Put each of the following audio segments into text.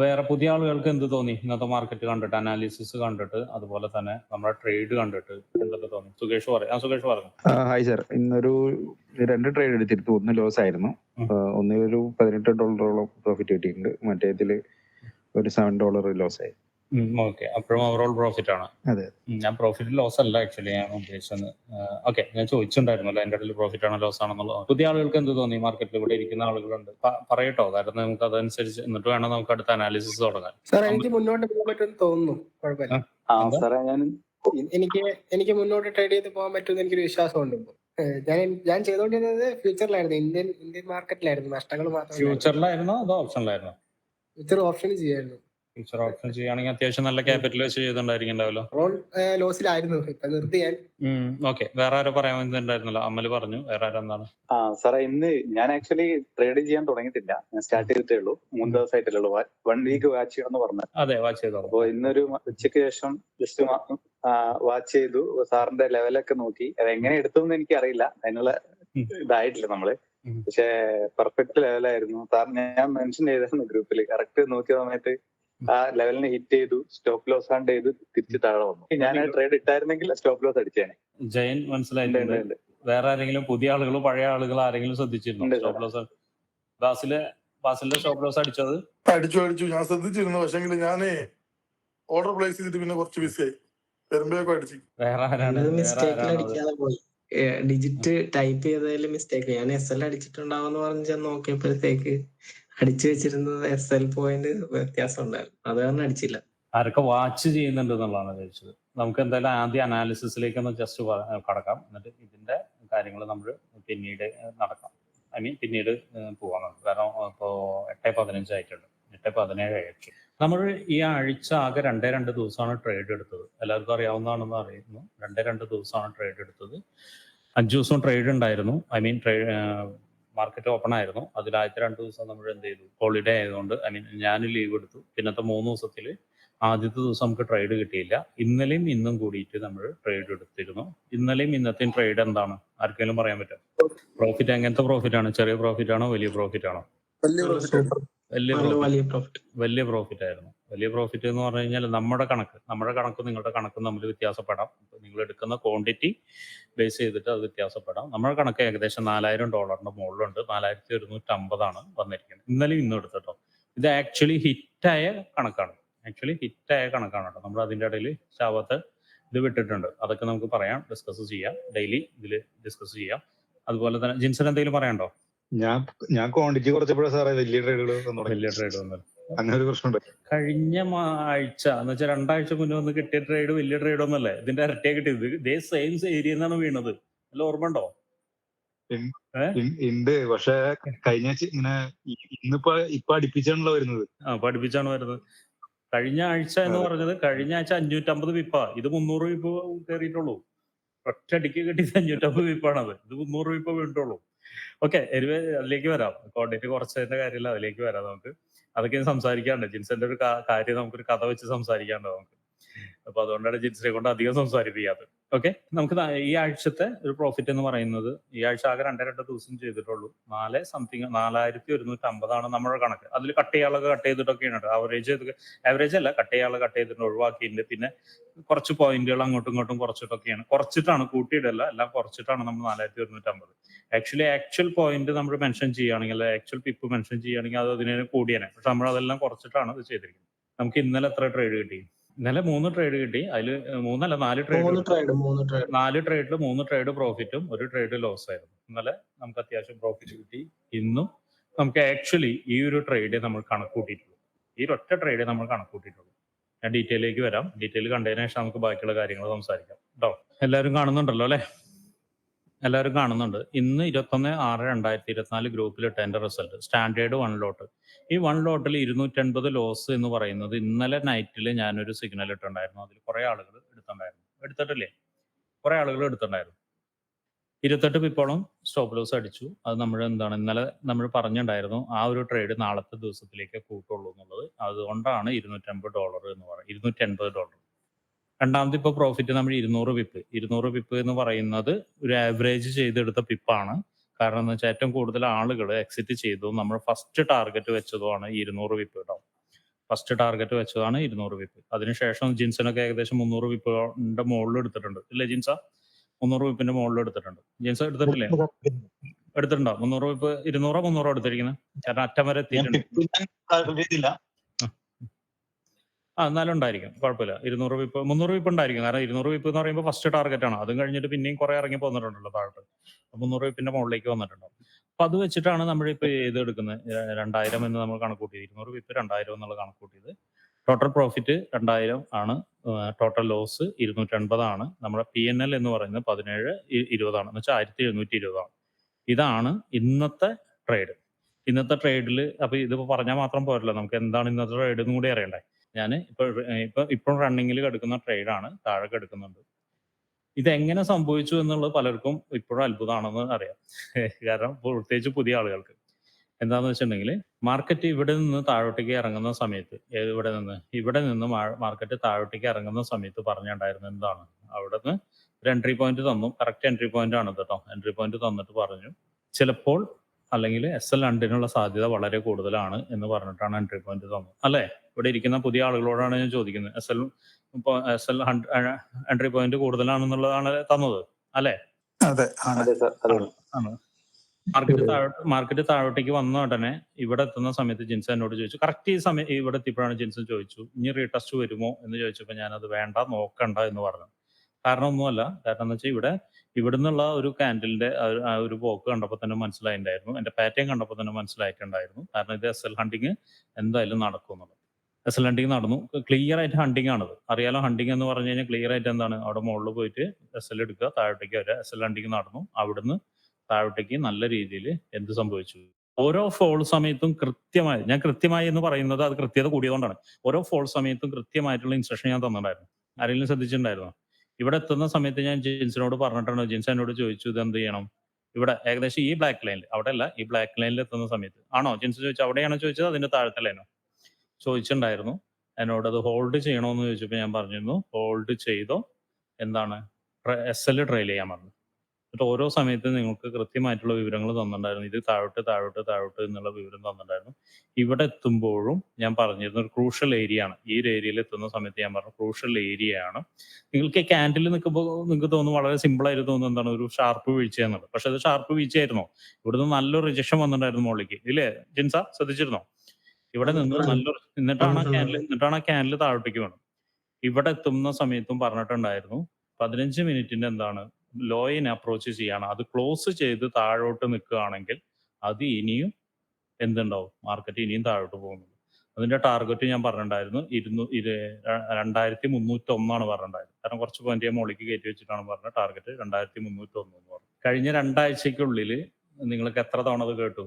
വേറെ പുതിയ ആളുകൾക്ക് എന്ത് തോന്നി? ഇന്നത്തെ മാർക്കറ്റ് കണ്ടിട്ട് അനാലിസിസ് കണ്ടിട്ട് അതുപോലെ തന്നെ നമ്മുടെ ട്രേഡ് കണ്ടിട്ട് എന്തൊക്കെ തോന്നി? സുകേഷ് പറയാം സുകേഷ് പറഞ്ഞു. ഹായ് സാർ ഇന്നൊരു രണ്ട് ട്രേഡ് എടുത്തിരുത്തു ഒന്ന് ലോസ് ആയിരുന്നു. ഒന്നിലൊരു പതിനെട്ട് ഡോളറോളം പ്രോഫിറ്റ് കിട്ടിയിട്ടുണ്ട്. മറ്റേതിൽ ഒരു സെവൻ ഡോളർ ലോസ് ആയി. ഓക്കെ അപ്പോഴും ഓവറോൾ പ്രോഫിറ്റ് ആണ്. അതെ. ഞാൻ പ്രോഫിറ്റ് ലോസ് അല്ല ആക്ച്വലി ഞാൻ ഉദ്ദേശിച്ചത്. ഓക്കെ ഞാൻ ചോദിച്ചിട്ടുണ്ടായിരുന്നല്ലോ എന്റെ ഇടയിൽ പ്രോഫിറ്റ് ആണോ ലോസ് ആണെന്നുള്ളത്. പുതിയ ആളുകൾക്ക് എന്ത് തോന്നി? മാർക്കറ്റിൽ ഇവിടെ ഇരിക്കുന്ന ആളുകളുണ്ട്. പറയട്ടോ കാരണം നമുക്ക് അതനുസരിച്ച് എന്നിട്ട് വേണം നമുക്ക് അടുത്ത അനാലിസിസ് തുടങ്ങാൻ. സാർ എനിക്ക് മുന്നോട്ട് പോകാൻ പറ്റുമെന്ന് തോന്നുന്നു. കുഴപ്പമില്ല. ആ എന്താ? ഞാൻ എനിക്ക് എനിക്ക് മുന്നോട്ട് ട്രേഡ് ചെയ്ത് പോകാൻ പറ്റുമെന്ന് എനിക്കൊരു വിശ്വാസമുണ്ട് ഞാൻ ഞാൻ ചെയ്തോണ്ടിരുന്നത് ഫ്യൂച്ചറിലായിരുന്നു ഇന്ത്യൻ ഇന്ത്യൻ മാർക്കറ്റിലായിരുന്നു നഷ്ടങ്ങൾ മാത്രം ഫ്യൂച്ചറിലായിരുന്നോ അതോ ഓപ്ഷനിലായിരുന്നോ ഫ്യൂച്ചർ ഓപ്ഷൻ ചെയ്യായിരുന്നു. ഫ്യൂച്ചർ ഓപ്ഷൻ ചെയ്യുകയാണെങ്കിൽ അത്യാവശ്യം നല്ല ക്യാപിറ്റൽ വെച്ച് ചെയ്തിട്ടുണ്ടായിരിക്കുന്നുണ്ടാവല്ലോ റോൾ ലോസിലായിരുന്നു. ഇപ്പൊ നിർത്തി ഞാൻ ഓക്കെ വേറെ ആരോ പറയാൻ അമ്മൽ പറഞ്ഞു. വേറെ ആരോ എന്താണ്? ആ സാറേ ഇന്ന് ഞാൻ ആക്ച്വലി ട്രേഡ് ചെയ്യാൻ തുടങ്ങിയിട്ടില്ല. ഞാൻ സ്റ്റാർട്ട് ചെയ്തിട്ടേ ഉള്ളൂ. മൂന്ന് ദിവസമായിട്ടല്ലേ ഉള്ളൂ. വൺ വീക്ക് വാച്ച് ചെയ്യണമെന്ന് പറഞ്ഞു അതെ വാച്ച് ചെയ്തോ അപ്പൊ ഇന്നൊരു ഉച്ചയ്ക്ക് ശേഷം ജസ്റ്റ് വാച്ച് ചെയ്തു. സാറിന്റെ ലെവലൊക്കെ നോക്കി. അത് എങ്ങനെ എടുത്തു എന്ന് എനിക്ക് അറിയില്ല അതിനുള്ള ഇതായിട്ടില്ല നമ്മൾ. പക്ഷേ പെർഫെക്റ്റ് ലെവലായിരുന്നു സാർ ഞാൻ മെൻഷൻ ചെയ്തായിരുന്നു ഗ്രൂപ്പിൽ കറക്റ്റ് നോക്കിയ സമയത്ത് ആ ലെവലിന് ഹിറ്റ് ചെയ്തു സ്റ്റോപ്പ് ലോസ് ആണ്ട് ചെയ്ത് തിരിച്ച് താഴെ വന്നു. ഞാൻ ആ ട്രേഡ് ഇട്ടായിരുന്നെങ്കിൽ സ്റ്റോപ്പ് ലോസ് അടിച്ചേനെ. ജയൻ മനസ്സിലായി മനസ്സിലായിട്ടുണ്ട്. വേറെ ആരെങ്കിലും പുതിയ ആളുകളോ പഴയ ആളുകളോ ആരെങ്കിലും ശ്രദ്ധിച്ചിരുന്നോ? സ്റ്റോപ്പ് ലോസ് ബാസിലെ ബാസിലെ സ്റ്റോപ്പ് ലോസ് അടിച്ചത്? അടിച്ചു അടിച്ചു. ഞാൻ ശ്രദ്ധിച്ചിരുന്നു. പക്ഷെ ഞാനേ ഓർഡർ പ്ലേസ് ചെയ്തിട്ട് പിന്നെ കുറച്ച് ബിസി ആയി. അടിച്ചു. വേറെ ആരാണ്? പോയി. ഡിജിറ്റ് ടൈപ്പ് ചെയ്തതിൽ മിസ്റ്റേക്ക് ഞാൻ എസ് എൽ അടിച്ചിട്ടുണ്ടാവും പറഞ്ഞ് ഞാൻ നോക്കിയപ്പോഴത്തേക്ക് അടിച്ചു വെച്ചിരുന്നത് എസ് എൽ പോയിന്റ് വ്യത്യാസം ഉണ്ടായിരുന്നു. അത് കാരണം അടിച്ചില്ല. ആരൊക്കെ വാച്ച് ചെയ്യുന്നുണ്ട് എന്നുള്ളതാണ് ചോദിച്ചത്. നമുക്ക് എന്തായാലും ആദ്യം അനാലിസിസിലേക്ക് ഒന്ന് ജസ്റ്റ് കടക്കാം. എന്നിട്ട് ഇതിന്റെ കാര്യങ്ങൾ നമ്മൾ പിന്നീട് നടക്കാം. ഐ മീൻ പിന്നീട് പോവാം നമുക്ക്. കാരണം ഇപ്പോൾ എട്ട് പതിനഞ്ച് ആയിട്ടുണ്ട്. എട്ട് പതിനേഴ് ആയിട്ട് നമ്മൾ ഈ ആഴ്ച ആകെ രണ്ടേ രണ്ട് ദിവസമാണ് ട്രേഡ് എടുത്തത്. എല്ലാവർക്കും അറിയാവുന്നതാണെന്ന് അറിയുന്നു രണ്ടേ രണ്ട് ദിവസമാണ് ട്രേഡ് എടുത്തത്. അഞ്ച് ദിവസം ട്രേഡ് ഉണ്ടായിരുന്നു. I mean trade market open ആയിരുന്നു. അതിൽ ആദ്യത്തെ രണ്ട് ദിവസം നമ്മൾ എന്ത് ചെയ്തു? ഹോളിഡേ ആയതുകൊണ്ട് ഐ മീൻ ഞാൻ ലീവ് എടുത്തു. പിന്നത്തെ മൂന്ന് ദിവസത്തിൽ ആദ്യത്തെ ദിവസം നമുക്ക് ട്രേഡ് കിട്ടിയില്ല. ഇന്നലെയും ഇന്നും കൂടിയിട്ട് നമ്മൾ ട്രേഡ് എടുത്തിരുന്നു. ഇന്നലെയും ഇന്നത്തെയും ട്രേഡ് എന്താണ്? ആർക്കെങ്കിലും പറയാൻ പറ്റും പ്രോഫിറ്റ് എങ്ങനത്തെ പ്രോഫിറ്റ് ആണ്? ചെറിയ പ്രോഫിറ്റ് ആണോ വലിയ പ്രോഫിറ്റ് ആണോ? വലിയ പ്രോഫിറ്റ് വലിയ പ്രോഫിറ്റ് ആയിരുന്നു. വലിയ പ്രോഫിറ്റ് എന്ന് പറഞ്ഞു കഴിഞ്ഞാൽ നമ്മുടെ കണക്ക് നമ്മുടെ കണക്കും നിങ്ങളുടെ കണക്കും തമ്മിൽ വ്യത്യാസപ്പെടാം. നിങ്ങൾ എടുക്കുന്ന ക്വാണ്ടിറ്റി ബേസ് ചെയ്തിട്ട് അത് വ്യത്യാസപ്പെടാം. നമ്മുടെ കണക്ക് ഏകദേശം നാലായിരം ഡോളറിന്റെ മുകളിലുണ്ട്. നാലായിരത്തി ഒരുന്നൂറ്റി അമ്പതാണ് വന്നിരിക്കുന്നത്. ഇന്നലെ ഇന്നും എടുത്തിട്ടോ. ഇത് ആക്ച്വലി ഹിറ്റായ കണക്കാണ്. ആക്ച്വലി ഹിറ്റായ കണക്കാണ് കേട്ടോ. നമ്മൾ അതിന്റെ ഇടയിൽ ശാപത്ത് ഇത് വിട്ടിട്ടുണ്ട്. അതൊക്കെ നമുക്ക് പറയാം ഡിസ്കസ് ചെയ്യാം. ഡെയിലി ഇതിൽ ഡിസ്കസ് ചെയ്യാം. അതുപോലെ തന്നെ ജിൻസൺ എന്തെങ്കിലും പറയണ്ടോ ഞാൻ ഞാൻ ക്വാണ്ടിറ്റി കുറച്ചപ്പോഴാണ് സാറേ വലിയ ട്രേഡുകൾ വലിയ ട്രേഡ് വന്നത്. അങ്ങനെ ഒരു പ്രശ്നമുണ്ട്. കഴിഞ്ഞ ആഴ്ച എന്ന് വെച്ചാൽ രണ്ടാഴ്ച മുന്നേ വന്ന് കിട്ടിയ ട്രേഡ് വലിയ ട്രേഡ് ഒന്നല്ലേ? ഇതിന്റെ ഇരട്ടിയാ കിട്ടിയത്. ഇതേ സെയിം ഏരിയ നിന്നാണ് വീണത്. അല്ല ഓർമ്മ ഉണ്ടോ? ഉണ്ട് പക്ഷെ കഴിഞ്ഞ ഇങ്ങനെ ഇന്നിപ്പോ ഇപ്പൊ അടുപ്പിച്ചാണല്ലോ വരുന്നത്. ആ പഠിപ്പിച്ചാണ് വരുന്നത്. കഴിഞ്ഞ ആഴ്ച എന്ന് പറഞ്ഞത് കഴിഞ്ഞ ആഴ്ച അഞ്ഞൂറ്റമ്പത് വിപ്പാ. ഇത് മുന്നൂറ് വിപ്പ് കയറിയിട്ടുള്ളൂ. ഒറ്റയടിക്ക് കിട്ടിയത് അഞ്ഞൂറ്റമ്പത് വിപ്പാണത്. ഇത് മുന്നൂറ് വിപ്പ് വീണിട്ടുള്ളൂ. ഓക്കെ എനിവേ അതിലേക്ക് വരാം. ക്വാണ്ടിറ്റി കുറച്ചതിന്റെ കാര്യമില്ല അതിലേക്ക് വരാം നമുക്ക്. അതൊക്കെ സംസാരിക്കാണ്ട്. ജിൻസന്റെ ഒരു കാര്യം നമുക്കൊരു കഥ വെച്ച് സംസാരിക്കാണ്ട് നമുക്ക്. അപ്പൊ അതുകൊണ്ടാണ് ജിൻസിനെ കൊണ്ട് അധികം സംസാരിപ്പിക്കാത്തത് ഓക്കെ നമുക്ക് ഈ ആഴ്ചത്തെ ഒരു പ്രോഫിറ്റ് എന്ന് പറയുന്നത് ഈ ആഴ്ച ആകെ രണ്ടേ രണ്ട് ദിവസം ചെയ്തിട്ടുള്ളൂ. നാല് സംതിങ് നാലായിരത്തി ഒരുന്നൂറ്റി അമ്പതാണ് നമ്മുടെ കണക്ക്. അതിൽ കട്ട് ചെയ്യാളൊക്കെ കട്ട് ചെയ്തിട്ടൊക്കെയാണ് ആവറേജ് ചെയ്ത് ആവറേജ് അല്ല കട്ട് ചെയ്യാളെ കട്ട് ചെയ്തിട്ട് ഒഴിവാക്കിയിട്ടുണ്ട്. പിന്നെ കുറച്ച് പോയിന്റുകൾ അങ്ങോട്ടും ഇങ്ങോട്ടും കുറച്ചിട്ടൊക്കെയാണ്. കുറച്ചിട്ടാണ് കൂട്ടിയിടല്ല എല്ലാം കുറച്ചിട്ടാണ് നമ്മൾ നാലായിരത്തി ഒരുന്നൂറ്റി അമ്പത്. ആക്ച്വലി ആക്ച്വൽ പോയിന്റ് നമ്മൾ മെൻഷൻ ചെയ്യുകയാണെങ്കിൽ ആക്ച്വൽ പിപ്പ് മെൻഷൻ ചെയ്യുകയാണെങ്കിൽ അത് അതിനെ കൂടിയാണ് പക്ഷെ നമ്മൾ അതെല്ലാം കുറച്ചിട്ടാണ് ഇത് ചെയ്തിരിക്കുന്നത്. നമുക്ക് ഇന്നലെ എത്ര ട്രേഡ് കിട്ടി? ഇന്നലെ മൂന്ന് ട്രേഡ് കിട്ടി. അതിൽ മൂന്നല്ല നാല് മൂന്ന് ട്രേഡ് ട്രേഡ് മൂന്ന് ട്രേഡ് നാല് ട്രേഡിൽ മൂന്ന് ട്രേഡ് പ്രോഫിറ്റും ഒരു ട്രേഡ് ലോസ് ആയിരുന്നു. ഇന്നലെ നമുക്ക് അത്യാവശ്യം പ്രോഫിറ്റ് കിട്ടി. ഇന്നും നമുക്ക് ആക്ച്വലി ഈ ഒരു ട്രേഡ് നമ്മൾ കണക്ക് കൂട്ടിയിട്ടുള്ളൂ ഈ ഒറ്റ ട്രേഡ് നമ്മൾ കണക്ക് കൂട്ടിയിട്ടുള്ളൂ ഞാൻ ഡീറ്റെയിലേക്ക് വരാം. ഡീറ്റെയിൽ കണ്ടതിന് ശേഷം നമുക്ക് ബാക്കിയുള്ള കാര്യങ്ങൾ സംസാരിക്കാം. കേട്ടോ എല്ലാവരും കാണുന്നുണ്ടല്ലോ അല്ലെ? എല്ലാവരും കാണുന്നുണ്ട്. ഇന്ന് ഇരുപത്തൊന്ന് ആറ് രണ്ടായിരത്തി ഇരുപത്തിനാല് ഗ്രൂപ്പിൽ tender result standard one lot ഈ വൺ ലോട്ടിൽ ഇരുന്നൂറ്റൻപത് ലോസ് എന്ന് പറയുന്നത് ഇന്നലെ നൈറ്റിൽ ഞാനൊരു സിഗ്നൽ ഇട്ടുണ്ടായിരുന്നു. അതിൽ കുറെ ആളുകൾ എടുത്തിട്ടുണ്ടായിരുന്നു. എടുത്തിട്ടില്ലേ? കുറെ ആളുകൾ എടുത്തിട്ടുണ്ടായിരുന്നു. ഇരുപത്തെട്ട് പിപ്പോളം സ്റ്റോപ്പ് ലോസ് അടിച്ചു. അത് നമ്മൾ എന്താണ് ഇന്നലെ നമ്മൾ പറഞ്ഞിട്ടുണ്ടായിരുന്നു. ആ ഒരു ട്രേഡ് നാളത്തെ ദിവസത്തിലേക്ക് കൂട്ടുള്ളൂ എന്നുള്ളത്. അതുകൊണ്ടാണ് ഇരുന്നൂറ്റമ്പത് ഡോളർ എന്ന് പറയുന്നത് ഇരുന്നൂറ്റി അൻപത് ഡോളർ രണ്ടാമത് ഇപ്പോൾ പ്രോഫിറ്റ് നമ്മൾ ഇരുന്നൂറ് പിപ്പ് ഇരുന്നൂറ് പിപ്പ് എന്ന് പറയുന്നത് ഒരു ആവറേജ് ചെയ്തെടുത്ത പിപ്പാണ് കാരണം എന്ന് വെച്ചാൽ ഏറ്റവും കൂടുതൽ ആളുകൾ എക്സിറ്റ് ചെയ്തു. നമ്മൾ ഫസ്റ്റ് ടാർഗറ്റ് വെച്ചതുമാണ് ഇരുന്നൂറ് പിപ്പ് കേട്ടോ ഫസ്റ്റ് ടാർഗറ്റ് വെച്ചതാണ് ഇരുന്നൂറ് വിപ്പ്. അതിനുശേഷം ജിൻസിനൊക്കെ ഏകദേശം മുന്നൂറ് വിപ്പിന്റെ മുകളിൽ എടുത്തിട്ടുണ്ട്. ഇല്ലേ ജിൻസ? മുന്നൂറ് വിപ്പിന്റെ മുകളിൽ എടുത്തിട്ടുണ്ട്. ജീൻസ എടുത്തിട്ടില്ലേ? എടുത്തിട്ടുണ്ടോ? മുന്നൂറ് വിപ്പ് ഇരുന്നൂറോ മുന്നൂറോ എടുത്തിരിക്കുന്നത് കാരണം അറ്റം വരെ എത്തിയിട്ടുണ്ട് ടിപ്പ് ഞാൻ കാൽക്കുലേറ്റ് ചെയ്തില്ല ആ എന്നാലും ഉണ്ടായിരിക്കും. കുഴപ്പമില്ല. ഇരുന്നൂറ് വിപ്പ് മുന്നൂറ് വിപ്പ് ഉണ്ടായിരിക്കും. കാരണം ഇരുന്നൂറ് വിപ്പ് എന്ന് പറയുമ്പോൾ ഫസ്റ്റ് ടാർഗറ്റ് ആണ്. അതും കഴിഞ്ഞിട്ട് പിന്നെയും കുറെ ഇറങ്ങി പോന്നിട്ടുണ്ടല്ലോ താഴോട്ട്. മുന്നൂറ് വിപ്പിന്റെ മുകളിലേക്ക് വന്നിട്ടുണ്ടോ. അപ്പൊ അത് വെച്ചിട്ടാണ് നമ്മൾ ഇപ്പൊ ഇത് എടുക്കുന്നത് ര- രണ്ടായിരം എന്ന് നമ്മൾ കണക്കൂട്ടിയത് ഇരുന്നൂറ് വിപ്പ് രണ്ടായിരം എന്നുള്ള കണക്കൂട്ടിയത് ടോട്ടൽ പ്രോഫിറ്റ് രണ്ടായിരം ആണ്. ടോട്ടൽ ലോസ് ഇരുന്നൂറ്റി അൻപതാണ് നമ്മുടെ പി എൻ എൽ എന്ന് പറയുന്നത് പതിനേഴ് ഇരുപതാണ്. എന്ന് വെച്ചാൽ ആയിരത്തി എഴുന്നൂറ്റി ഇരുപതാണ് ഇതാണ് ഇന്നത്തെ ട്രേഡ് ഇന്നത്തെ ട്രേഡിൽ അപ്പൊ ഇതിപ്പോ പറഞ്ഞാൽ മാത്രം പോരല്ലോ. നമുക്ക് എന്താണ് ഇന്നത്തെ ട്രേഡ് എന്നും കൂടി അറിയണ്ടേ? ഞാൻ ഇപ്പൊ ഇപ്പൊ ഇപ്പം റണ്ണിങ്ങിൽ കിടക്കുന്ന ട്രേഡാണ് താഴെ കിടക്കുന്നുണ്ട്. ഇതെങ്ങനെ സംഭവിച്ചു എന്നുള്ളത് പലർക്കും ഇപ്പോഴും അത്ഭുതമാണെന്ന് അറിയാം. കാരണം പ്രത്യേകിച്ച് പുതിയ ആളുകൾക്ക്. എന്താന്ന് വെച്ചിട്ടുണ്ടെങ്കിൽ മാർക്കറ്റ് ഇവിടെ നിന്ന് താഴോട്ടേക്ക് ഇറങ്ങുന്ന സമയത്ത് ഇവിടെ നിന്ന് ഇവിടെ നിന്ന് മാർക്കറ്റ് താഴോട്ടേക്ക് ഇറങ്ങുന്ന സമയത്ത് പറഞ്ഞിട്ടുണ്ടായിരുന്നു എന്താണ്? അവിടെ നിന്ന് ഒരു എൻട്രി പോയിന്റ് തന്നു. കറക്റ്റ് എൻട്രി പോയിന്റ് ആണ് കേട്ടോ എൻട്രി പോയിന്റ് തന്നിട്ട് പറഞ്ഞു. ചിലപ്പോൾ അല്ലെങ്കിൽ എസ് എൽ രണ്ടിനുള്ള സാധ്യത വളരെ കൂടുതലാണ് എന്ന് പറഞ്ഞിട്ടാണ് എൻട്രി പോയിന്റ് തന്നത്. അല്ലേ? ഇവിടെ ഇരിക്കുന്ന പുതിയ ആളുകളോടാണ് ഞാൻ ചോദിക്കുന്നത്. എസ് എൽ ഇപ്പോൾ എസ് എൽ എൻട്രി പോയിന്റ് കൂടുതലാണെന്നുള്ളതാണ് തന്നത്. അല്ലേ? അതെ അതെ സാർ. അതെ മാർക്കറ്റ് താഴോട്ട് മാർക്കറ്റ് താഴോട്ടേക്ക് വന്ന ഉടനെ ഇവിടെ എത്തുന്ന സമയത്ത് ജിൻസ് എന്നോട് ചോദിച്ചു. കറക്റ്റ് ഈ സമയം ഇവിടെ എത്തിയപ്പോഴാണ് ജിൻസൺ ചോദിച്ചു ഇനി റീടെസ്റ്റ് വരുമോ? എന്ന് ചോദിച്ചപ്പോൾ ഞാനത് വേണ്ട നോക്കണ്ട എന്ന് പറഞ്ഞു. കാരണം ഒന്നുമല്ല കാരണം എന്ന് വെച്ചാൽ ഇവിടെ ഇവിടുന്നുള്ള ഒരു കാൻഡിലിന്റെ ആ ഒരു പോക്ക് കണ്ടപ്പോൾ തന്നെ മനസ്സിലായിണ്ടായിരുന്നു. എന്റെ പാറ്റേൺ കണ്ടപ്പോൾ തന്നെ മനസ്സിലായിട്ടുണ്ടായിരുന്നു. കാരണം ഇത് എസ് എൽ ഹണ്ടിങ് എന്തായാലും നടക്കും എന്നുള്ളത്. എസ് എൽ ഹണ്ടിങ് നടന്നു. ക്ലിയർ ആയിട്ട് ഹണ്ടിങ് ആണത്. അറിയാലോ ഹണ്ടിങ് എന്ന് പറഞ്ഞു കഴിഞ്ഞാൽ ക്ലിയർ ആയിട്ട് എന്താണ്? അവിടെ മുകളിൽ പോയിട്ട് എസ് എൽ എടുക്കുക. താഴോട്ടേക്ക് വരിക. എസ് എൽ ഹണ്ടിങ് നടന്നു. അവിടുന്ന് താഴോട്ടേക്ക് നല്ല രീതിയിൽ എന്ത് സംഭവിച്ചു? ഓരോ ഫോൾ സമയത്തും കൃത്യമായി ഞാൻ കൃത്യമായി എന്ന് പറയുന്നത് അത് കൃത്യത കൂടിയതുകൊണ്ടാണ്. ഓരോ ഫോൾ സമയത്തും കൃത്യമായിട്ടുള്ള ഇൻസ്ട്രക്ഷൻ ഞാൻ തന്നിട്ടുണ്ടായിരുന്നു. ആരെങ്കിലും ശ്രദ്ധിച്ചിട്ടുണ്ടായിരുന്നോ? ഇവിടെ എത്തുന്ന സമയത്ത് ഞാൻ ജിൻസിനോട് പറഞ്ഞിട്ടുണ്ട് ജിൻസ് എന്നോട് ചോദിച്ചു ഇത് എന്ത് ചെയ്യണം? ഇവിടെ ഏകദേശം ഈ ബ്ലാക്ക് ലൈനിൽ അവിടെ അല്ല ഈ ബ്ലാക്ക് ലൈനിൽ എത്തുന്ന സമയത്ത്. ആണോ? ജിൻസ് ചോദിച്ചു അവിടെയാണോ? ചോദിച്ചത് അതിന്റെ താഴത്തെ ലൈനോ ചോദിച്ചിട്ടുണ്ടായിരുന്നു. എന്നോട് അത് ഹോൾഡ് ചെയ്യണോന്ന് ചോദിച്ചപ്പോൾ ഞാൻ പറഞ്ഞിരുന്നു ഹോൾഡ് ചെയ്തോ എന്താണ് എസ് എൽ ട്രയൽ ചെയ്യാൻ പറഞ്ഞു. എന്നിട്ട് ഓരോ സമയത്തും നിങ്ങൾക്ക് കൃത്യമായിട്ടുള്ള വിവരങ്ങൾ തന്നിട്ടുണ്ടായിരുന്നു. ഇത് താഴോട്ട് താഴോട്ട് താഴോട്ട് എന്നുള്ള വിവരം തന്നിട്ടുണ്ടായിരുന്നു. ഇവിടെ എത്തുമ്പോഴും ഞാൻ പറഞ്ഞിരുന്ന ഒരു ക്രൂഷ്യൽ ഏരിയ ആണ്. ഈ ഒരു ഏരിയയിൽ എത്തുന്ന സമയത്ത് ഞാൻ പറഞ്ഞു ക്രൂഷ്യൽ ഏരിയ ആണ്. നിങ്ങൾക്ക് ക്യാൻഡിൽ നിൽക്കുമ്പോൾ നിങ്ങൾക്ക് തോന്നും വളരെ സിമ്പിൾ ആയിട്ട് തോന്നുന്നു എന്താണ്? ഒരു ഷാർപ്പ് വീഴ്ച എന്നുള്ളത്. പക്ഷെ അത് ഷാർപ്പ് വീഴ്ചയായിരുന്നോ? ഇവിടുന്ന് നല്ലൊരു റിജക്ഷൻ വന്നിട്ടുണ്ടായിരുന്നു മുകളിലേക്ക്. ഇല്ലേ? ജിൻസ ശ്രദ്ധിച്ചിരുന്നോ? ഇവിടെ നിന്ന് നല്ലൊരു എന്നിട്ടാണ് ക്യാനിൽ എന്നിട്ടാണ് ആ ക്യാനിൽ താഴോട്ടേക്ക് വേണം ഇവിടെ എത്തുന്ന സമയത്തും പറഞ്ഞിട്ടുണ്ടായിരുന്നു പതിനഞ്ച് മിനിറ്റിന്റെ എന്താണ് ലോയിനെ അപ്രോച്ച് ചെയ്യാണ്. അത് ക്ലോസ് ചെയ്ത് താഴോട്ട് നിൽക്കുകയാണെങ്കിൽ അത് ഇനിയും എന്തുണ്ടാവും? മാർക്കറ്റ് ഇനിയും താഴോട്ട് പോകുന്നുണ്ട്. അതിന്റെ ടാർഗറ്റ് ഞാൻ പറഞ്ഞിട്ടുണ്ടായിരുന്നു. ഇരുന്നൂ ഇത് രണ്ടായിരത്തി മുന്നൂറ്റി ഒന്നാണ് പറഞ്ഞിട്ടുണ്ടായത്. കാരണം കുറച്ച് പോയിന്റ് ഞാൻ മുകളിലേക്ക് കയറ്റി വെച്ചിട്ടാണ് പറഞ്ഞത്. ടാർഗറ്റ് രണ്ടായിരത്തി മുന്നൂറ്റി ഒന്ന് എന്ന് പറഞ്ഞു. കഴിഞ്ഞ രണ്ടാഴ്ചക്കുള്ളിൽ നിങ്ങൾക്ക് എത്ര തവണ അത് കേട്ടു?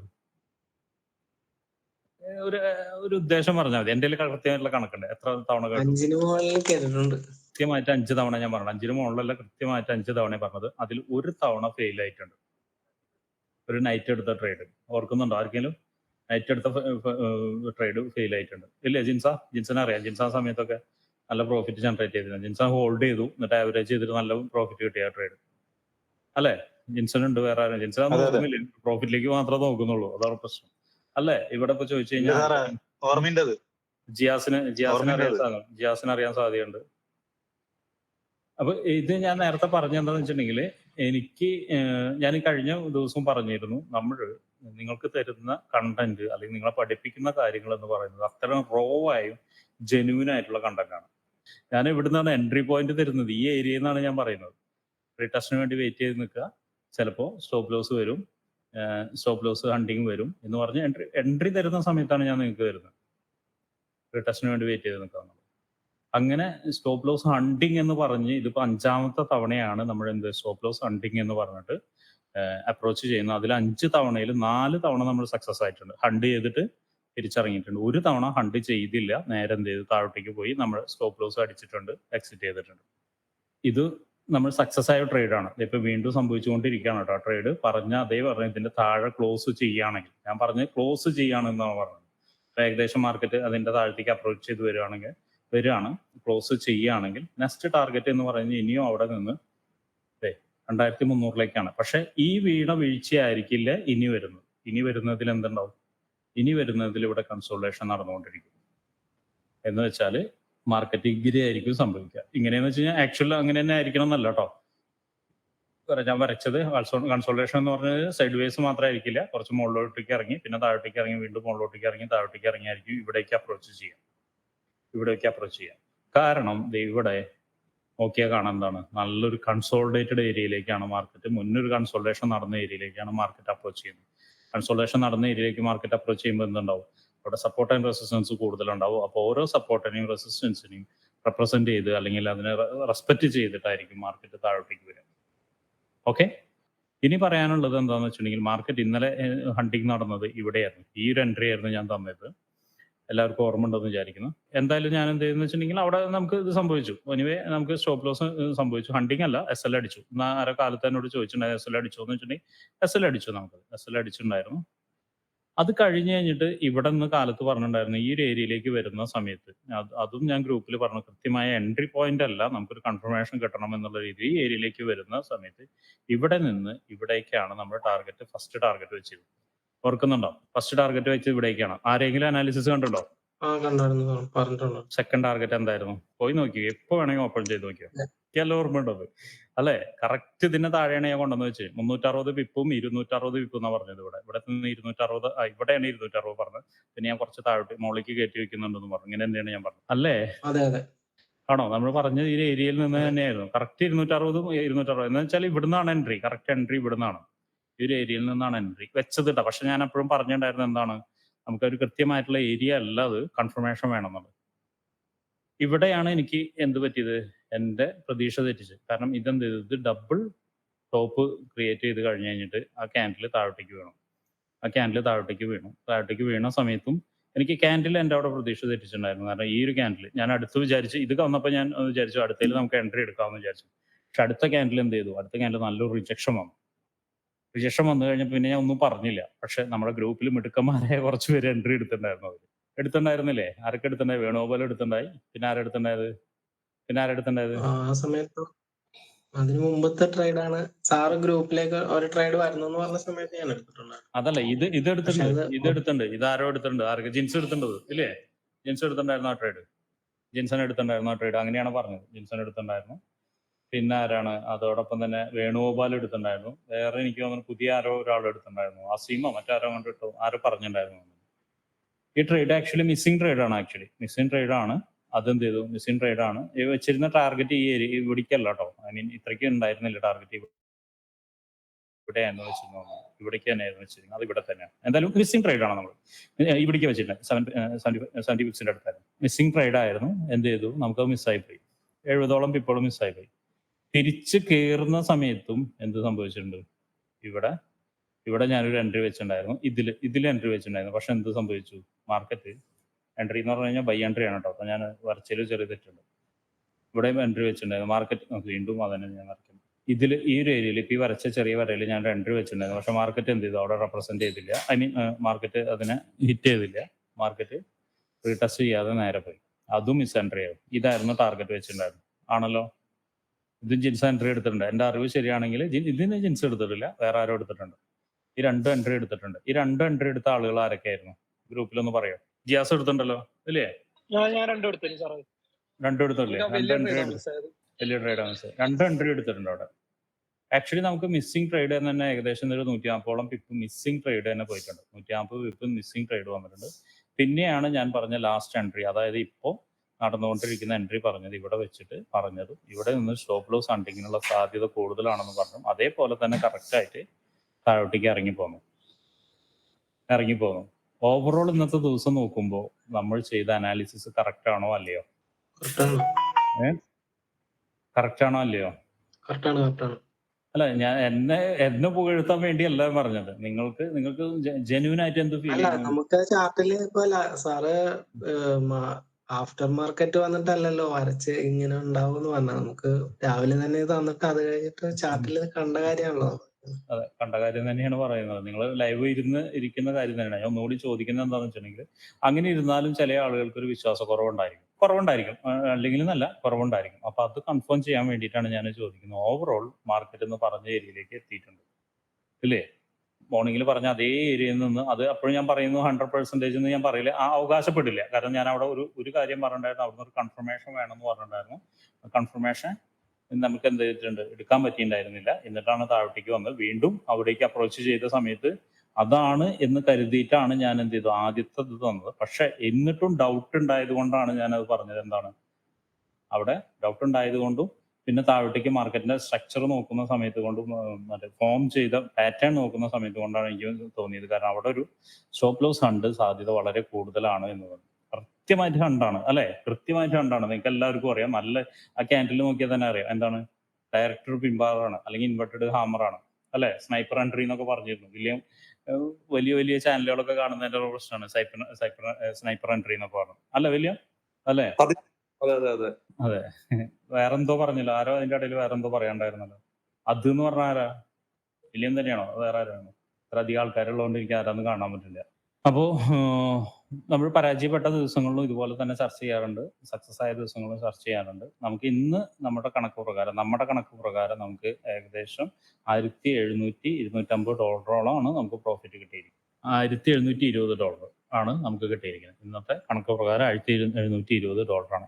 ഒരു ഒരു ഉദ്ദേശം പറഞ്ഞാൽ മതി. എന്റെ കൃത്യമായിട്ടുള്ള കണക്കുണ്ട്. എത്ര തവണ കേട്ടു? കൃത്യമായിട്ട് അഞ്ച് തവണ ഞാൻ പറഞ്ഞു അഞ്ചിന് മുകളിലല്ല കൃത്യമായിട്ട് അഞ്ച് തവണ പറഞ്ഞത്. അതിൽ ഒരു തവണ ഫെയിൽ ആയിട്ടുണ്ട്. ഒരു നൈറ്റ് എടുത്ത ട്രേഡ് ഓർക്കുന്നുണ്ടോ? ആർക്കെങ്കിലും നൈറ്റ് എടുത്ത ട്രേഡ് ഫെയിൽ ആയിട്ടുണ്ട്. ഇല്ലേ ജിൻസ? ജിൻസിനെ അറിയാം. ജിൻസ സമയത്തൊക്കെ നല്ല പ്രോഫിറ്റ് ജനറേറ്റ് ചെയ്തിരുന്നു. ജിൻസ ഹോൾഡ് ചെയ്തു. എന്നിട്ട് ആവറേജ് ചെയ്തിട്ട് നല്ല പ്രോഫിറ്റ് കിട്ടിയ ട്രേഡ് അല്ലേ? ജിൻസൺ ഉണ്ട് വേറെ ആരും. ജിൻസൺ. പ്രോഫിറ്റിലേക്ക് മാത്രമേ നോക്കുന്നുള്ളൂ. അതാണ് പ്രശ്നം. അല്ലേ? ഇവിടെ ഇപ്പൊ ചോദിച്ചു കഴിഞ്ഞാൽ ജിയാസിന് ജിയാസിന് അറിയാൻ ജിയാസിന് അറിയാൻ സാധ്യതയുണ്ട്. അപ്പൊ ഇത് ഞാൻ നേരത്തെ പറഞ്ഞ എന്താന്ന് വെച്ചിട്ടുണ്ടെങ്കിൽ എനിക്ക് ഞാൻ കഴിഞ്ഞ ദിവസവും പറഞ്ഞിരുന്നു നമ്മൾ നിങ്ങൾക്ക് തരുന്ന കണ്ടന്റ് അല്ലെങ്കിൽ നിങ്ങളെ പഠിപ്പിക്കുന്ന കാര്യങ്ങൾ എന്ന് പറയുന്നത് അത്തരം റോ ആയും ജെനുവിൻ ആയിട്ടുള്ള കണ്ടന്റ് ആണ്. ഞാൻ നിന്നാണ് എൻട്രി പോയിന്റ് തരുന്നത്. ഈ ഏരിയയിൽ നിന്നാണ് ഞാൻ പറയുന്നത്. റീടെസ്റ്റിന് വേണ്ടി വെയിറ്റ് ചെയ്ത് നിൽക്കുക. ചിലപ്പോൾ സ്റ്റോപ്പ് ലോസ് വരും. സ്റ്റോപ്പ് ലോസ് ഹണ്ടിങ് വരും എന്ന് പറഞ്ഞ് എൻട്രി എൻട്രി തരുന്ന സമയത്താണ് ഞാൻ നിങ്ങൾക്ക് തരുന്നത്. റീടെസ്റ്റിന് വേണ്ടി വെയിറ്റ് ചെയ്ത് നിൽക്കുക. അങ്ങനെ സ്റ്റോപ്പ് ലോസ് ഹണ്ടിങ് എന്ന് പറഞ്ഞ് ഇതിപ്പോ അഞ്ചാമത്തെ തവണയാണ് നമ്മൾ എന്ത് സ്റ്റോപ്പ് ലോസ് ഹണ്ടിങ് എന്ന് പറഞ്ഞിട്ട് അപ്രോച്ച് ചെയ്യുന്നത്. അതിൽ അഞ്ച് തവണയിൽ നാല് തവണ നമ്മൾ സക്സസ് ആയിട്ടുണ്ട്. ഹണ്ട് ചെയ്തിട്ട് തിരിച്ചിറങ്ങിയിട്ടുണ്ട്. ഒരു തവണ ഹണ്ട് ചെയ്തില്ല. നേരെ എന്ത് ചെയ്ത്? താഴോട്ടേക്ക് പോയി നമ്മൾ സ്റ്റോപ്പ് ലോസ് അടിച്ചിട്ടുണ്ട് എക്സിറ്റ് ചെയ്തിട്ടുണ്ട്. ഇത് നമ്മൾ സക്സസ് ആയ ട്രേഡാണ് ഇപ്പൊ വീണ്ടും സംഭവിച്ചുകൊണ്ടിരിക്കുകയാണ് കേട്ടോ. ട്രേഡ് പറഞ്ഞ അതേ പറഞ്ഞ ഇതിന്റെ താഴെ ക്ലോസ് ചെയ്യുകയാണെങ്കിൽ ഞാൻ പറഞ്ഞത് ക്ലോസ് ചെയ്യുകയാണെന്നാണ് പറഞ്ഞത്. ഏകദേശം മാർക്കറ്റ് അതിന്റെ താഴത്തേക്ക് അപ്രോച്ച് ചെയ്ത് വരികയാണെങ്കിൽ വരികയാണ്. ക്ലോസ് ചെയ്യുകയാണെങ്കിൽ നെക്സ്റ്റ് ടാർഗറ്റ് എന്ന് പറയുന്നത് ഇനിയും അവിടെ നിന്ന് രണ്ടായിരത്തി മുന്നൂറിലേക്കാണ് പക്ഷെ ഈ വീണ വീഴ്ചയായിരിക്കില്ല ഇനി വരുന്നത്. ഇനി വരുന്നതിൽ എന്തുണ്ടാവും? ഇനി വരുന്നതിൽ ഇവിടെ കൺസോളേഷൻ നടന്നുകൊണ്ടിരിക്കും എന്ന് വെച്ചാൽ മാർക്കറ്റ് ഇങ്ങനെ ആയിരിക്കും സംഭവിക്കുക. ഇങ്ങനെയെന്ന് വെച്ച് കഴിഞ്ഞാൽ ആക്ച്വലി അങ്ങനെ തന്നെ ആയിരിക്കണം എന്നല്ല കേട്ടോ. ഞാൻ വരച്ചത് കൺസോൾട്ടേഷൻ എന്ന് പറഞ്ഞത് സൈഡ് വേസ് മാത്രമായിരിക്കില്ല. കുറച്ച് മുകളിലോട്ടേക്ക് ഇറങ്ങി പിന്നെ താഴോട്ടേക്ക് ഇറങ്ങി വീണ്ടും മുകളിലോട്ടേക്ക് ഇറങ്ങി താഴോട്ടേക്ക് ഇറങ്ങിയായിരിക്കും ഇവിടേക്ക് അപ്രോച്ച് ചെയ്യാം ഇവിടേക്ക് അപ്രോച്ച് ചെയ്യാം. കാരണം ഇവിടെ നോക്കിയാൽ കാണാൻ എന്താണ്? നല്ലൊരു കൺസോൾഡേറ്റഡ് ഏരിയയിലേക്കാണ് മാർക്കറ്റ് മുന്നൊരു കൺസോൾട്ടേഷൻ നടന്ന ഏരിയയിലേക്കാണ് മാർക്കറ്റ് അപ്രോച്ച് ചെയ്യുന്നത്. കൺസോൾട്ടേഷൻ നടന്ന ഏരിയയിലേക്ക് മാർക്കറ്റ് അപ്രോച്ച് ചെയ്യുമ്പോൾ എന്തുണ്ടാവും? അവിടെ സപ്പോർട്ട് ആൻഡ് റെസിസ്റ്റൻസ് കൂടുതലുണ്ടാവും. അപ്പോൾ ഓരോ സപ്പോർട്ടിനെയും റെസിസ്റ്റൻസിനെയും റെപ്രസെന്റ് ചെയ്ത് അല്ലെങ്കിൽ അതിനെ റെസ്പെക്ട് ചെയ്തിട്ടായിരിക്കും മാർക്കറ്റ് താഴോട്ടേക്ക് വരിക. ഓക്കെ ഇനി പറയാനുള്ളത് എന്താണെന്ന് വെച്ചിട്ടുണ്ടെങ്കിൽ മാർക്കറ്റ് ഇന്നലെ ഹണ്ടിങ് നടന്നത് ഇവിടെയായിരുന്നു. ഈ ഒരു എൻട്രി ആയിരുന്നു ഞാൻ തന്നത്. എല്ലാവർക്കും ഓർമ്മ ഉണ്ടെന്ന് വിചാരിക്കുന്നു. എന്തായാലും ഞാൻ എന്ത് ചെയ്യുന്ന വെച്ചിട്ടുണ്ടെങ്കിൽ അവിടെ നമുക്ക് ഇത് സംഭവിച്ചു. എനിവേ നമുക്ക് സ്റ്റോപ്പ് ലോസ് സംഭവിച്ചു. ഹണ്ടിങ് അല്ല എസ് എൽ അടിച്ചു. ആരോ കാലത്ത് എന്നോട് ചോദിച്ചിട്ടുണ്ടായിരുന്നു എസ് എൽ അടിച്ചു എന്ന് വെച്ചിട്ടുണ്ടെങ്കിൽ എസ് എൽ അടിച്ചു നമുക്ക്. എസ് എൽ അടിച്ചിട്ടുണ്ടായിരുന്നു. അത് കഴിഞ്ഞ് കഴിഞ്ഞിട്ട് ഇവിടെ നിന്ന് കാലത്ത് പറഞ്ഞിട്ടുണ്ടായിരുന്നു ഈ ഒരു ഏരിയയിലേക്ക് വരുന്ന സമയത്ത്. അത് ഞാൻ ഗ്രൂപ്പിൽ പറഞ്ഞു കൃത്യമായ എൻട്രി പോയിന്റ് അല്ല നമുക്കൊരു കൺഫർമേഷൻ കിട്ടണം എന്നുള്ള രീതിയിൽ ഈ ഏരിയയിലേക്ക് വരുന്ന സമയത്ത് ഇവിടെ നിന്ന് ഇവിടേക്കാണ് നമ്മുടെ ടാർഗറ്റ് ഫസ്റ്റ് ടാർഗറ്റ് വെച്ചത് ഓർക്കുന്നുണ്ടോ? ഫസ്റ്റ് ടാർഗറ്റ് വെച്ച് ഇവിടേക്കാണ്. ആരെങ്കിലും അനാലിസിസ് കണ്ടുണ്ടോ സെക്കൻഡ് ടാർഗറ്റ് എന്തായിരുന്നു? പോയി നോക്കി. എപ്പോ വേണമെങ്കിൽ ഓപ്പൺ ചെയ്ത് നോക്കിയോ? എല്ലാം ഓർമ്മയുണ്ടത് അല്ലെ? കറക്റ്റ് ഇതിന്റെ താഴെയാണ് ഞാൻ കൊണ്ടുവന്ന് വെച്ച്. മുന്നൂറ്ററുപത് പിപ്പും ഇരുന്നൂറ്ററുപത് പിപ്പും എന്നാ പറഞ്ഞത് ഇവിടെ. ഇവിടെ നിന്ന് ഇരുന്നൂറ്ററുപത് ഇവിടെയാണ് ഇരുന്നൂറ്ററുപത് പറഞ്ഞത്. പിന്നെ ഞാൻ കുറച്ച് താഴോട്ട് മോളിലേക്ക് കയറ്റി വെക്കുന്നുണ്ടെന്ന് പറഞ്ഞു. ഇങ്ങനെ തന്നെയാണ് ഞാൻ പറഞ്ഞത്. അല്ലേ? ആണോ? നമ്മൾ പറഞ്ഞ ഈ ഏരിയയിൽ നിന്ന് തന്നെയായിരുന്നു. കറക്റ്റ് ഇരുന്നൂറ്ററുപതും ഇരുന്നൂറ്ററുപത്. എന്ന് വെച്ചാൽ ഇവിടുന്നാണ് എൻട്രി കറക്റ്റ് എൻട്രി ഇവിടുന്നാണ്. ഈ ഒരു ഏരിയയിൽ നിന്നാണ് എൻട്രി വെച്ചത് കേട്ടോ പക്ഷെ ഞാൻ എപ്പോഴും പറഞ്ഞിട്ടുണ്ടായിരുന്നത് എന്താണ്? നമുക്കൊരു കൃത്യമായിട്ടുള്ള ഏരിയ അല്ല അത് കൺഫർമേഷൻ വേണമെന്നുള്ളത്. ഇവിടെയാണ് എനിക്ക് എന്ത് പറ്റിയത്? എന്റെ പ്രതീക്ഷ തെറ്റിച്ച്. കാരണം ഇതെന്ത് ചെയ്തത് ഡബിൾ ടോപ്പ് ക്രിയേറ്റ് ചെയ്ത് കഴിഞ്ഞ് കഴിഞ്ഞിട്ട് ആ ക്യാൻഡിൽ താഴോട്ടേക്ക് വീണു. ആ ക്യാൻഡിൽ താഴോട്ടേക്ക് വീണു. താഴോട്ടേക്ക് വീണ സമയത്തും എനിക്ക് ക്യാൻഡിൽ എന്റെ അവിടെ പ്രതീക്ഷ തെറ്റിച്ചിട്ടുണ്ടായിരുന്നു. കാരണം ഈ ഒരു ക്യാൻഡിൽ ഞാൻ അടുത്ത് വിചാരിച്ച് ഇത് വന്നപ്പോൾ ഞാൻ വിചാരിച്ചു അടുത്തതിൽ നമുക്ക് എൻട്രി എടുക്കാമെന്ന് വിചാരിച്ചു. പക്ഷെ അടുത്ത ക്യാൻഡിൽ എന്ത് ചെയ്തു? അടുത്ത ക്യാൻഡിൽ നല്ലൊരു റിജക്ഷൻ വന്നു. റിജക്ഷൻ വന്നു കഴിഞ്ഞപ്പോൾ പിന്നെ ഞാൻ ഒന്നും പറഞ്ഞില്ല. പക്ഷെ നമ്മുടെ ഗ്രൂപ്പിൽ മിടുക്കന്മാരെ കുറച്ച് പേര് എൻട്രി എടുത്തിട്ടുണ്ടായിരുന്നു അവർ എടുത്തിട്ടുണ്ടായിരുന്നില്ലേ? ആരൊക്കെ എടുത്തിട്ടുണ്ടായി? വേണുഗോപാൽ എടുത്തിട്ടുണ്ടായി. പിന്നെ ആരെടുത്തിണ്ടായത് പിന്നെ ആരെടുത്തിണ്ടായത് ആ സമയത്ത് അതിന് മുമ്പത്തെ ട്രേഡാണ് സാറ് ഗ്രൂപ്പിലേക്ക് ഒരു ട്രേഡ് വരുന്നു എന്ന് പറഞ്ഞ സമയത്ത് ഞാൻ എടുത്തിട്ടുണ്ട് അതല്ല ഇത് ഇത് എടുത്തിട്ടുണ്ട്. ഇത് എടുത്തിട്ടുണ്ട്. ഇത് ആരോ എടുത്തിട്ടുണ്ട്. ആർക്ക്? ജിൻസ് എടുത്തിട്ടുണ്ട് ഇല്ലേ? ജിൻസ് എടുത്തിട്ടുണ്ടായിരുന്നു ആ ട്രേഡ് ജിൻസൺ എടുത്തിട്ടുണ്ടായിരുന്നു ആ ട്രേഡ് അങ്ങനെയാണ് പറഞ്ഞത്. ജിൻസൺ എടുത്തിട്ടുണ്ടായിരുന്നു. പിന്നെ ആരാണ് അതോടൊപ്പം തന്നെ വേണുഗോപാൽ എടുത്തിട്ടുണ്ടായിരുന്നു. വേറെ എനിക്ക് തോന്നുന്നു പുതിയ ആരോ ഒരാൾ എടുത്തിട്ടുണ്ടായിരുന്നു. അസീമോ മറ്റാരോ കണ്ടിട്ടോ ആരോ പറഞ്ഞിട്ടുണ്ടായിരുന്നു ഈ ട്രേഡ് ആക്ച്വലി മിസ്സിംഗ് ട്രേഡ് ആണ് ആക്ച്വലി മിസ്സിംഗ് ട്രേഡ് ആണ്. അതെന്ത് ചെയ്തു? മിസ്സിംഗ് ട്രേഡ് ആണ്. ഈ വെച്ചിരുന്ന ടാർഗറ്റ് ഈ ഏരിയ ഇവിടേക്കല്ല കേട്ടോ. ഐ മീൻ ഇത്രയ്ക്ക് ഉണ്ടായിരുന്നില്ല ടാർഗറ്റ് ഇവിടെയായിരുന്നു വെച്ചിരുന്നത് ഇവിടേക്ക് തന്നെയായിരുന്നു വെച്ചിരുന്നത്. അത് ഇവിടെ തന്നെയാണ്. എന്തായാലും മിസ്സിംഗ് ട്രേഡ് ആണ് നമ്മൾ ഇവിടേക്ക് വെച്ചിട്ടുണ്ട് സെവൻ സെവന്റി പിക്സിന്റെ അടുത്തായിരുന്നു. മിസ്സിംഗ് ട്രേഡ് ആയിരുന്നു. എന്ത് ചെയ്തു? നമുക്ക് മിസ്സായി പോയി. എഴുപതോളം പിപ്പോഴും മിസ്സായി പോയി. തിരിച്ച് കയറുന്ന സമയത്തും എന്ത് സംഭവിച്ചിട്ടുണ്ട്? ഇവിടെ ഇവിടെ ഞാനൊരു എൻട്രി വെച്ചിട്ടുണ്ടായിരുന്നു. ഇതിൽ ഇതിൽ എൻട്രി വെച്ചിട്ടുണ്ടായിരുന്നു. പക്ഷെ എന്ത് സംഭവിച്ചു? മാർക്കറ്റ് എൻട്രി എന്ന് പറഞ്ഞു കഴിഞ്ഞാൽ ബൈ എൻട്രി ആണ് കേട്ടോ. അപ്പൊ ഞാൻ വരച്ചതിൽ ചെറിയ തെറ്റുണ്ട്. ഇവിടെയും എൻട്രി വെച്ചിട്ടുണ്ടായിരുന്നു. മാർക്കറ്റ് വീണ്ടും അതന്നെ ഞാൻ വരയ്ക്കുന്നു. ഇതിൽ ഈ ഒരു ഏരിയയിൽ ഇപ്പൊ ഈ വരച്ച ചെറിയ വരയിൽ ഞാൻ എൻട്രി വെച്ചിട്ടുണ്ടായിരുന്നു. പക്ഷെ മാർക്കറ്റ് എന്ത് ചെയ്തു? അവിടെ റെപ്രസെന്റ് ചെയ്തില്ല. ഐ മീൻ മാർക്കറ്റ് അതിനെ ഹിറ്റ് ചെയ്തില്ല. മാർക്കറ്റ് റീടെസ്റ്റ് ചെയ്യാതെ നേരെ പോയി. അതും മിസ് എൻട്രി ആവും ഇതായിരുന്നു ടാർഗറ്റ് വെച്ചിട്ടുണ്ടായിരുന്നു ആണല്ലോ? ഇതും ജിൻസ് എൻട്രി എടുത്തിട്ടുണ്ട്. എന്റെ അറിവ് ശരിയാണെങ്കിൽ ഇതിന് ജിൻസ് എടുത്തിട്ടില്ല. വേറെ ആരോ എടുത്തിട്ടുണ്ട്. ഈ രണ്ടും എൻട്രി എടുത്തിട്ടുണ്ട്. ഈ രണ്ടും എൻട്രി എടുത്ത ആളുകൾ ആരൊക്കെയായിരുന്നു ഗ്രൂപ്പിലൊന്ന് പറയോ? ജിയാസ് എടുത്തിട്ടുണ്ടല്ലോ ഇല്ലേ? രണ്ടും എടുത്തല്ലേ രണ്ടും എൻട്രി. വലിയ ട്രേഡ് ആണ് സാർ രണ്ട് എൻട്രി എടുത്തിട്ടുണ്ട് അവിടെ. ആക്ച്വലി നമുക്ക് മിസ്സിംഗ് ട്രേഡ് തന്നെ ഏകദേശം ഒരു നൂറ്റി നാൽപ്പോളം പിപ്പ് മിസ്സിംഗ് ട്രേഡ് തന്നെ പോയിട്ടുണ്ട്. നൂറ്റി നാൽപ്പത് പിപ്പ് മിസ്സിംഗ് ട്രേഡ് വന്നിട്ടുണ്ട്. പിന്നെയാണ് ഞാൻ പറഞ്ഞ ലാസ്റ്റ് എൻട്രി അതായത് ഇപ്പോൾ നടന്നുകൊണ്ടിരിക്കുന്ന എൻട്രി പറഞ്ഞത് ഇവിടെ വെച്ചിട്ട് പറഞ്ഞത് ഇവിടെ നിന്ന് സ്റ്റോപ്പ് ലോസ് ഹണ്ടിങ്ങിനുള്ള സാധ്യത കൂടുതലാണെന്ന് പറഞ്ഞു. അതേപോലെ തന്നെ കറക്റ്റായിട്ട് താഴോട്ടേക്ക് ഇറങ്ങി പോന്നു. ഇറങ്ങി പോന്നു. ഓവറോൾ ഇന്നത്തെ ദിവസം നോക്കുമ്പോൾ നമ്മൾ ചെയ്ത അനാലിസിസ് കറക്റ്റ് ആണോ അല്ലയോ? കറക്റ്റ് ആണോ. അല്ലയോ? അല്ല ഞാൻ എന്നെ എന്നെ പുകഴ്ത്താൻ വേണ്ടിയല്ല പറഞ്ഞത്. നിങ്ങൾക്ക് നിങ്ങൾക്ക് ജെന്യൂൻ ആയിട്ട് എന്ത് ഫീൽ നമുക്ക് ചാർട്ടിൽ ഇപ്പൊ സാറ് ആഫ്റ്റർ മാർക്കറ്റ് വന്നിട്ടല്ലല്ലോ വരച്ച് ഇങ്ങനെ ഉണ്ടാവും എന്ന് പറഞ്ഞാൽ നമുക്ക് രാവിലെ തന്നെ തന്നിട്ട് അത് കഴിഞ്ഞിട്ട് ചാർട്ടിൽ കണ്ട കാര്യമാണല്ലോ അതെ. കണ്ട കാര്യം തന്നെയാണ് പറയുന്നത്. നിങ്ങൾ ലൈവ് ഇരുന്ന് ഇരിക്കുന്ന കാര്യം തന്നെയാണ്. ഞാൻ ഒന്നുകൂടി ചോദിക്കുന്നത് എന്താണെന്ന് വെച്ചിട്ടുണ്ടെങ്കിൽ അങ്ങനെ ഇരുന്നാലും ചില ആളുകൾക്ക് ഒരു വിശ്വാസക്കുറവുണ്ടായിരിക്കും. കുറവുണ്ടായിരിക്കും. അല്ലെങ്കിൽ നല്ല കുറവുണ്ടായിരിക്കും. അപ്പൊ അത് കൺഫേം ചെയ്യാൻ വേണ്ടിയിട്ടാണ് ഞാൻ ചോദിക്കുന്നത്. ഓവറോൾ മാർക്കറ്റ് എന്ന് പറഞ്ഞ ഏരിയയിലേക്ക് എത്തിയിട്ടുണ്ട്. ഇല്ലേ? മോർണിംഗിൽ പറഞ്ഞ അതേ ഏരിയയിൽ നിന്ന് അത് അപ്പോഴും ഞാൻ പറയുന്നു ഹൺഡ്രഡ് പെർസെന്റേജ് എന്ന് ഞാൻ പറയില്ല. ആ അവകാശപ്പെടില്ല. കാരണം ഞാൻ അവിടെ ഒരു ഒരു കാര്യം പറഞ്ഞിട്ടുണ്ടായിരുന്നു. അവിടുന്ന് ഒരു കൺഫർമേഷൻ വേണമെന്ന് പറഞ്ഞിട്ടുണ്ടായിരുന്നു. കൺഫർമേഷൻ നമുക്ക് എന്ത് ചെയ്തിട്ടുണ്ട്? എടുക്കാൻ പറ്റിയിട്ടുണ്ടായിരുന്നില്ല. എന്നിട്ടാണ് താഴോട്ടേക്ക് വന്നത്. വീണ്ടും അവിടേക്ക് അപ്രോച്ച് ചെയ്ത സമയത്ത് അതാണ് എന്ന് കരുതിയിട്ടാണ് ഞാൻ എന്ത് ചെയ്തു ആദ്യത്തെ ഇത് തന്നത്. പക്ഷെ എന്നിട്ടും ഡൗട്ട് ഉണ്ടായത് കൊണ്ടാണ് ഞാൻ അത് പറഞ്ഞത്. എന്താണ്? അവിടെ ഡൗട്ട് ഉണ്ടായത് കൊണ്ടും പിന്നെ താഴോട്ടേക്ക് മാർക്കറ്റിന്റെ സ്ട്രക്ചർ നോക്കുന്ന സമയത്ത് കൊണ്ട് മറ്റേ ഫോം ചെയ്ത പാറ്റേൺ നോക്കുന്ന സമയത്ത് കൊണ്ടാണ് എനിക്ക് തോന്നിയത്. കാരണം അവിടെ ഒരു സ്റ്റോപ്പ് ലോസ് ഹണ്ട് സാധ്യത വളരെ കൂടുതലാണ് എന്നുള്ളത്. കൃത്യമായിട്ട് ഹണ്ടാണ് അല്ലെ? കൃത്യമായിട്ട് ഹണ്ടാണ് നിങ്ങൾക്ക് എല്ലാവർക്കും അറിയാം. നല്ല ആ ക്യാൻഡിൽ നോക്കിയാൽ തന്നെ അറിയാം. എന്താണ്? ഡയറക്ടർ പിൻബാറാണ് അല്ലെങ്കിൽ ഇൻവെർട്ടഡ് ആണ്. അല്ലെ? സ്നൈപ്പർ എൻട്രി എന്നൊക്കെ പറഞ്ഞിരുന്നു. വലിയ വലിയ വലിയ ചാനലുകളൊക്കെ കാണുന്നതിന്റെ പ്രശ്നമാണ്. സൈപ്പർ സൈപ്പർ സ്നൈപ്പർ എൻട്രി എന്നൊക്കെ പറഞ്ഞു. അല്ല വലിയ? അല്ലേ? അതെ അതെ അതെ. അതെ. വേറെന്തോ പറഞ്ഞല്ലോ. ആരോ അതിന്റെ ഇടയിൽ വേറെന്തോ പറയാണ്ടായിരുന്നല്ലോ. അത് എന്ന് പറഞ്ഞ ആരാ? വില്യം തന്നെയാണോ? വേറെ ആരാണോ? ഇത്ര അധികം ആൾക്കാരുള്ളതുകൊണ്ട് എനിക്ക് ആരാന്ന് കാണാൻ പറ്റില്ല. അപ്പോ നമ്മൾ പരാജയപ്പെട്ട ദിവസങ്ങളിലും ഇതുപോലെ തന്നെ ചർച്ച ചെയ്യാറുണ്ട്. സക്സസ് ആയ ദിവസങ്ങളും ചർച്ച ചെയ്യാറുണ്ട്. നമുക്ക് ഇന്ന് നമ്മുടെ കണക്ക് പ്രകാരം നമ്മുടെ കണക്ക് പ്രകാരം നമുക്ക് ഏകദേശം ആയിരത്തി എഴുന്നൂറ്റി ഇരുന്നൂറ്റമ്പത് ഡോളറോളമാണ് നമുക്ക് പ്രോഫിറ്റ് കിട്ടിയിരിക്കുന്നത്. ആയിരത്തി എഴുന്നൂറ്റി ഇരുപത് ഡോളർ ആണ് നമുക്ക് കിട്ടിയിരിക്കുന്നത്. ഇന്നത്തെ കണക്ക് പ്രകാരം ആയിരത്തി എഴുന്നൂറ്റി ഇരുപത് ഡോളറാണ്.